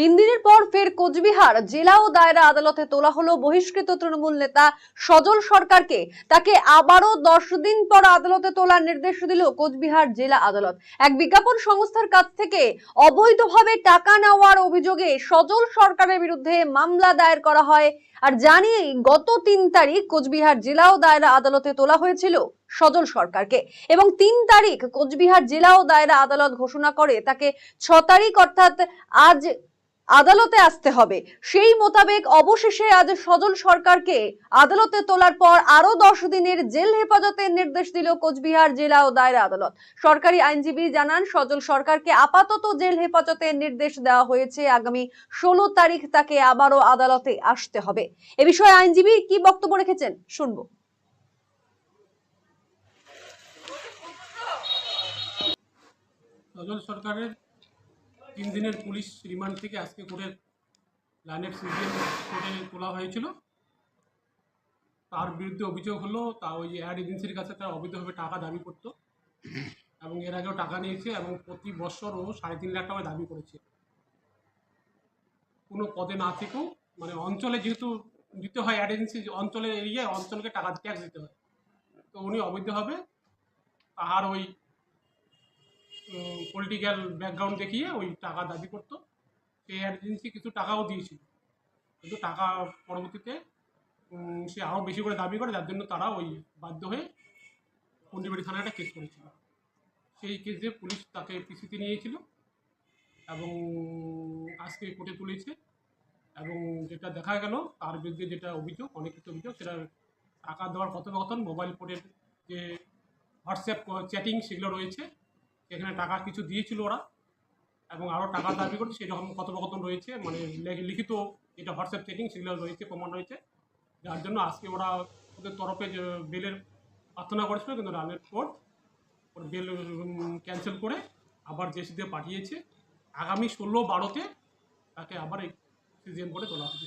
তিন দিনের পর ফের কোচবিহার জেলা ও দায়রা আদালতে তোলা হলো বহিষ্কৃত তৃণমূল নেতা সজল সরকারকে। তাকে আবারও দশ দিন পর আদালতে তোলার নির্দেশ দিল কোচবিহার জেলা আদালত। এক বিজ্ঞাপন সংস্থার কাছ থেকে অবৈধভাবে টাকা নেওয়ার অভিযোগে সজল সরকারের বিরুদ্ধে মামলা দায়ের করা হয়। আর জানিয়ে গত তিন তারিখ কোচবিহার জেলা ও দায়রা আদালতে তোলা হয়েছিল সজল সরকারকে। এবং তিন তারিখ কোচবিহার জেলা ও দায়রা আদালত ঘোষণা করে তাকে ছ তারিখ অর্থাৎ আজ আদালতে আসতে হবে। সেই মোতাবেক অবশেষে আজ সজল সরকারকে আদালতে তোলার পর আরও দশ দিনের জেল হেফাজতের নির্দেশ দিল কোচবিহার জেলা ও দায়রা আদালত। সরকারি আইনজীবী জানান, সজল সরকারকে আপাতত জেল হেফাজতের নির্দেশ দেওয়া হয়েছে। আগামী ষোলো তারিখ তাকে আবারও আদালতে আসতে হবে। এ বিষয়ে আইনজীবী কি বক্তব্য রেখেছেন শুনব। সজল সরকারের তিন দিনের পুলিশ রিমান্ড থেকে আজকে কোর্টের লাইনের সিজিএম কোর্টে তোলা হয়েছিল। তার বিরুদ্ধে অভিযোগ হলো, তা ওই অ্যাড এজেন্সির কাছে তারা অবৈধভাবে টাকা দাবি করতো এবং এর আগেও টাকা নিয়েছে এবং প্রতি বছর ও সাড়ে তিন লাখ টাকা দাবি করেছে। কোনো পদে না থেকেও মানে অঞ্চলে যেহেতু দিতে হয় অ্যাড এজেন্সি, অঞ্চলের এরিয়ায় অঞ্চলকে টাকা ট্যাক্স দিতে হয়। তো উনি অবৈধভাবে তাহার ওই পলিটিক্যাল ব্যাকগ্রাউন্ড দেখিয়ে ওই টাকা দাবি করতো। সেই এজেন্সি কিছু টাকাও দিয়েছিল। কিন্তু টাকা পরবর্তীতে সে আরও বেশি করে দাবি করে, যার জন্য তারা ওই বাধ্য হয়ে পন্ডিবাড়ি থানায় একটা কেস করেছিল। সেই কেসে পুলিশ তাকে পিসিতে নিয়েছিল এবং আজকে কোর্টে তুলেছে এবং যেটা দেখা গেল, তার বিরুদ্ধে যেটা অভিযোগ অনেক কিছু অভিযোগ, সেটা টাকা দেওয়ার কথোপকথন মোবাইল ফোনের যে হোয়াটসঅ্যাপ চ্যাটিং সেগুলো রয়েছে। সেখানে টাকা কিছু দিয়েছিল ওরা এবং আরও টাকা দাবি করছে সেরকম কথোপকথন রয়েছে মানে লিখিত যেটা হোয়াটসঅ্যাপ চ্যাটিং সেগুলো রয়েছে, প্রমাণ রয়েছে। যার জন্য আজকে ওরা ওদের তরফে বেলের প্রার্থনা করেছিল, কিন্তু রানের কোর্ট ওর বেল ক্যান্সেল করে আবার জেসি দিয়ে পাঠিয়েছে। আগামী ষোলো বারোতে তাকে আবার সিজিএম করে তোলা হবে।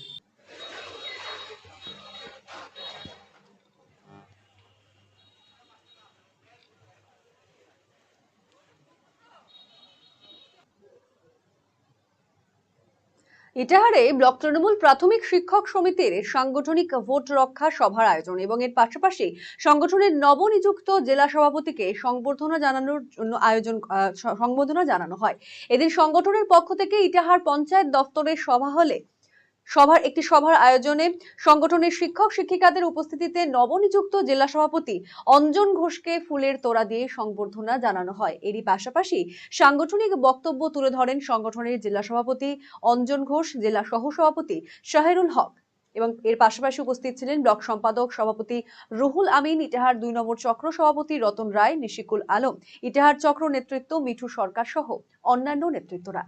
ইটাহারে ব্লক তৃণমূল প্রাথমিক শিক্ষক সমিতির সাংগঠনিক ভোট রক্ষা সভার আয়োজন এবং এর পাশাপাশি সংগঠনের নবনিযুক্ত জেলা সভাপতিকে সংবর্ধনা জানানোর জন্য আয়োজন সংবর্ধনা জানানো হয়। এদিন সংগঠনের পক্ষ থেকে ইটাহার পঞ্চায়েত দফতরের সভা হলে সভার একটি সভার আয়োজনে সংগঠনের শিক্ষক শিক্ষিকাদের উপস্থিতিতে নবনিযুক্ত জেলা সভাপতি অঞ্জন ঘোষকে ফুলের তোড়া দিয়ে সংবর্ধনা জানানো হয়। এরই পাশাপাশি সাংগঠনিক বক্তব্য তুলে ধরেন সংগঠনের জেলা সভাপতি অঞ্জন ঘোষ, জেলা সহসভাপতি শাহেরুল হক এবং এর পাশাপাশি উপস্থিত ছিলেন ব্লক সম্পাদক সভাপতি রুহুল আমিন, ইটাহার দুই নম্বর চক্র সভাপতি রতন রায়, নিশিকুল আলম, ইটাহার চক্র নেতৃত্ব মিঠু সরকার সহ অন্যান্য নেতৃত্বরা।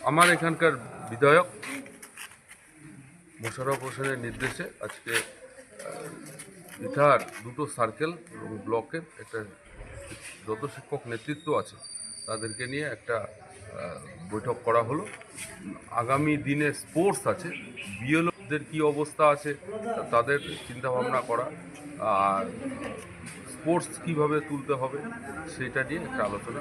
আমার এখানকার বিধায়ক মোশারফ হোসেনের নির্দেশে আজকে আহ, দুটো সার্কেল এবং ব্লকের একটা যত শিক্ষক নেতৃত্ব আছে তাদেরকে নিয়ে একটা বৈঠক করা হলো। আগামী দিনে স্পোর্টস আছে বিএলওদের কি অবস্থা আছে তাদের চিন্তাভাবনা করা। আর স্পোর্টস কীভাবে তুলতে হবে সেটা নিয়ে একটা আলোচনা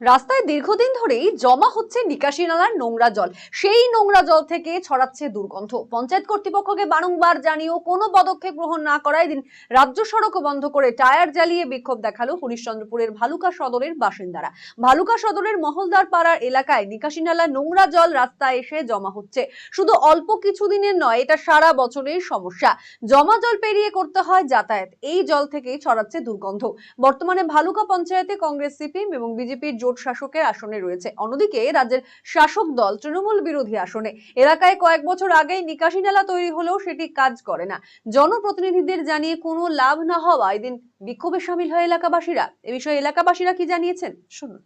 রাস্তায় দীর্ঘদিন ধরেই জমা হচ্ছে নিকাশি নালার নোংরা জল। সেই নোংরা জল থেকে ছড়াচ্ছে দুর্গন্ধ। পঞ্চায়েত কর্তৃপক্ষকে বারংবার জানিয়েও কোনো পদক্ষেপ গ্রহণ না করায় দিন রাজ্য সড়ক বন্ধ করে টায়ার জ্বালিয়ে বিক্ষোভ দেখাল হরিশ্চন্দ্রপুরের ভালুকা সদরের বাসিন্দারা। ভালুকা সদরের মহলদার পাড়ার এলাকায় নিকাশি নালার নোংরা জল রাস্তায় এসে জমা হচ্ছে। শুধু অল্প কিছুদিনের নয়, এটা সারা বছরের সমস্যা। জমা জল পেরিয়ে করতে হয় যাতায়াত। এই জল থেকেই ছড়াচ্ছে দুর্গন্ধ। বর্তমানে ভালুকা পঞ্চায়েতে কংগ্রেস, সিপিএম এবং বিজেপির জোট শাসকের আসনে রয়েছে। অন্যদিকে রাজ্যের শাসক দল তৃণমূল বিরোধী আসনে। এলাকায় কয়েক বছর আগেই নিকাশি নালা তৈরি হলেও সেটি কাজ করে না। জনপ্রতিনিধিদের জানিয়ে কোনো লাভ না হওয়ায় এদিন বিক্ষোভে সামিল হয় এলাকাবাসীরা। এ বিষয়ে এলাকাবাসীরা কি জানিয়েছেন? শুনুন।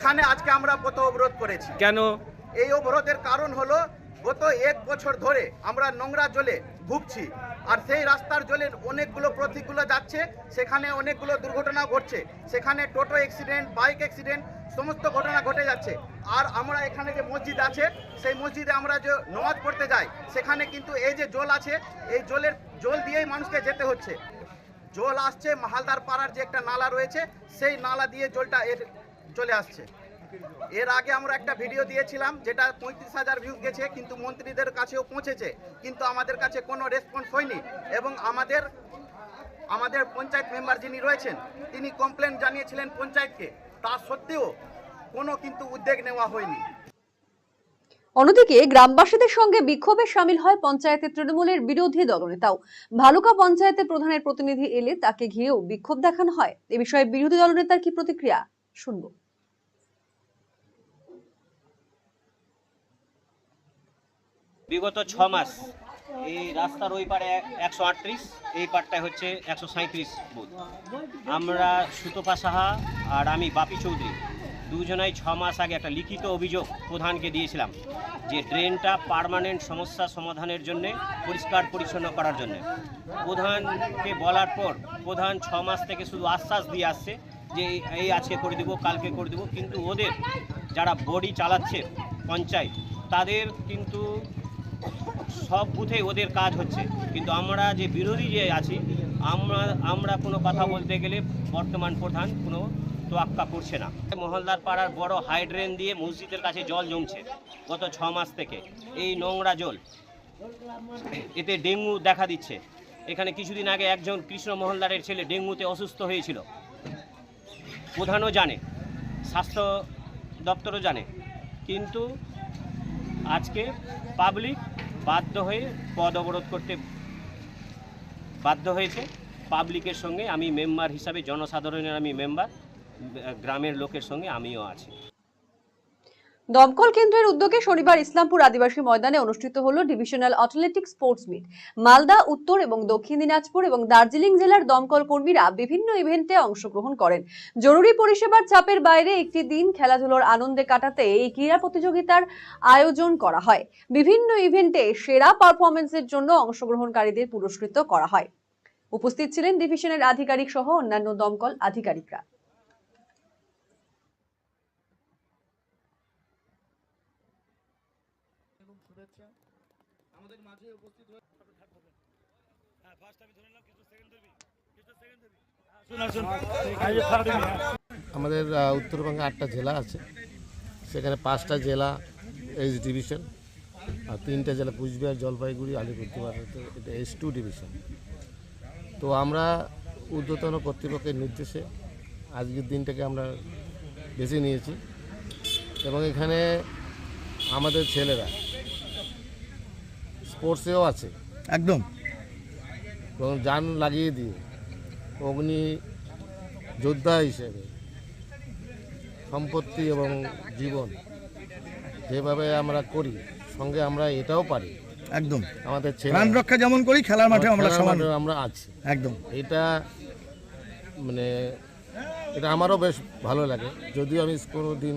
এখানে আজকে আমরা পথ অবরোধ করেছি। কেন? এই অবরোধের কারণ হলো গত এক বছর ধরে আমরা নোংরা জলে ভুগছি। আর সেই রাস্তার জলে অনেকগুলো প্রতীকগুলো যাচ্ছে, সেখানে অনেকগুলো দুর্ঘটনা ঘটছে। সেখানে টোটো অ্যাক্সিডেন্ট বাইক অ্যাক্সিডেন্ট সমস্ত ঘটনা ঘটে যাচ্ছে। আর আমরা এখানে যে মসজিদ আছে, সেই মসজিদে আমরা যে নামাজ পড়তে যাই, সেখানে কিন্তু এই যে জল আছে, এই জলের জল দিয়েই মানুষকে যেতে হচ্ছে। জল আসছে মাহালদার পাড়ার যে একটা নালা রয়েছে, সেই নালা দিয়ে জলটা এর চলে আসছে। এর আগে আমরা একটা ভিডিও দিয়েছিলাম, যেটা পঁয়ত্রিশ হাজার ভিউজ গেছে, কিন্তু মন্ত্রীদের কাছেও পৌঁছেছে, কিন্তু আমাদের কাছে কোনো রেসপন্স হয়নি। এবং আমাদের আমাদের পঞ্চায়েত মেম্বার যিনি রয়েছেন, তিনি কমপ্লেন জানিয়েছিলেন পঞ্চায়েতকে। তা সত্ত্বেও কোনো কিন্তু উদ্যোগ নেওয়া হয়নি। অন্যদিকে, গ্রামবাসীদের সঙ্গে বিক্ষোভে সামিল হয় পঞ্চায়েতের তৃণমূলের বিরোধী দলনেতাও ভালুকা পঞ্চায়েতের প্রধানের প্রতিনিধি এলে তাকে ঘিরেও বিক্ষোভ দেখানো হয়। এ বিষয়ে বিরোধী দলনেতার কি প্রতিক্রিয়া, শুনব। বিগত ছ মাস, এই রাস্তার ওই পারে একশো আটত্রিশ, এই পারটায় হচ্ছে একশো সাঁত্রিশ বুথ। আমরা সুতপা সাহা আর আমি বাপি চৌধুরী দুজনাই ছ মাস আগে একটা লিখিত অভিযোগ প্রধানকে দিয়েছিলাম যে ড্রেনটা পার্মানেন্ট সমস্যা সমাধানের জন্য, পরিষ্কার পরিচ্ছন্ন করার জন্য। প্রধানকে বলার পর প্রধান ছ মাস থেকে শুধু আশ্বাস দিয়ে আসছে যে এই আজকে করে দেবো, কালকে করে দেবো। কিন্তু ওদের যারা বডি চালাচ্ছে পঞ্চায়েত, তাদের কিন্তু সব বুথে ওদের কাজ হচ্ছে। কিন্তু আমরা যে বিরোধী যে আছি, আমরা আমরা কোনো কথা বলতে গেলে বর্তমান প্রধান কোনো তোয়াক্কা করছে না। মহলদার পাড়ার বড় হাইড্রেন দিয়ে মসজিদের কাছে জল জমছে গত ছ মাস থেকে। এই নোংরা জল, এতে ডেঙ্গু দেখা দিচ্ছে। এখানে কিছুদিন আগে একজন কৃষ্ণ মহলদারের ছেলে ডেঙ্গুতে অসুস্থ হয়েছিল। প্রধানও জানে, স্বাস্থ্য দপ্তরও জানে। কিন্তু আজকে পাবলিক বাধ্য হয়ে পদ অবরোধ করতে বাধ্য হয়েছে। পাবলিকের সঙ্গে আমি মেম্বার হিসাবে, জনসাধারণের আমি মেম্বার গ্রামের লোকের সঙ্গে আমিও আছি। দমকল কেন্দ্রের উদ্যোগে শনিবার ইসলামপুর আদিবাসী ময়দানে অনুষ্ঠিত হল divisional athletic sports meet. Malda, উত্তর এবং দক্ষিণ দিনাজপুর এবং দার্জিলিং জেলার দমকল কর্মীরা বিভিন্ন ইভেন্টে অংশগ্রহণ করেন। জরুরি পরিষেবার চাপের বাইরে একটি দিন খেলাধুলোর আনন্দে কাটাতে এই ক্রীড়া প্রতিযোগিতার আয়োজন করা হয়। বিভিন্ন ইভেন্টে সেরা পারফরমেন্সের জন্য অংশগ্রহণকারীদের পুরস্কৃত করা হয়। উপস্থিত ছিলেন ডিভিশনের আধিকারিক সহ অন্যান্য দমকল আধিকারিকরা। আমাদের আহ, উত্তরবঙ্গে আটটা জেলা আছে। সেখানে পাঁচটা জেলা এইচ ডিভিশন আর তিনটা জেলা কুচবিহার জলপাইগুড়ি আলিপুরদুয়ার এটা এস টু ডিভিশন তো আমরা ঊর্ধ্বতন কর্তৃপক্ষের নির্দেশে আজকের দিনটাকে আমরা বেছে নিয়েছি। এবং এখানে আমাদের ছেলেরা স্পোর্টসেও আছে। একদম। এবং যান লাগিয়ে দিয়ে অগ্নি যোদ্ধা হিসেবে সম্পত্তি এবং জীবন যেভাবে আমরা করি সঙ্গে আমরা এটাও পারি। একদম। আমাদের ছেলে প্রাণ রক্ষা যেমন করি খেলার মাঠে আমরা সমান। আমরা আছি। একদম। এটা মানে এটা আমারও বেশ ভালো লাগে। যদিও আমি কোনো দিন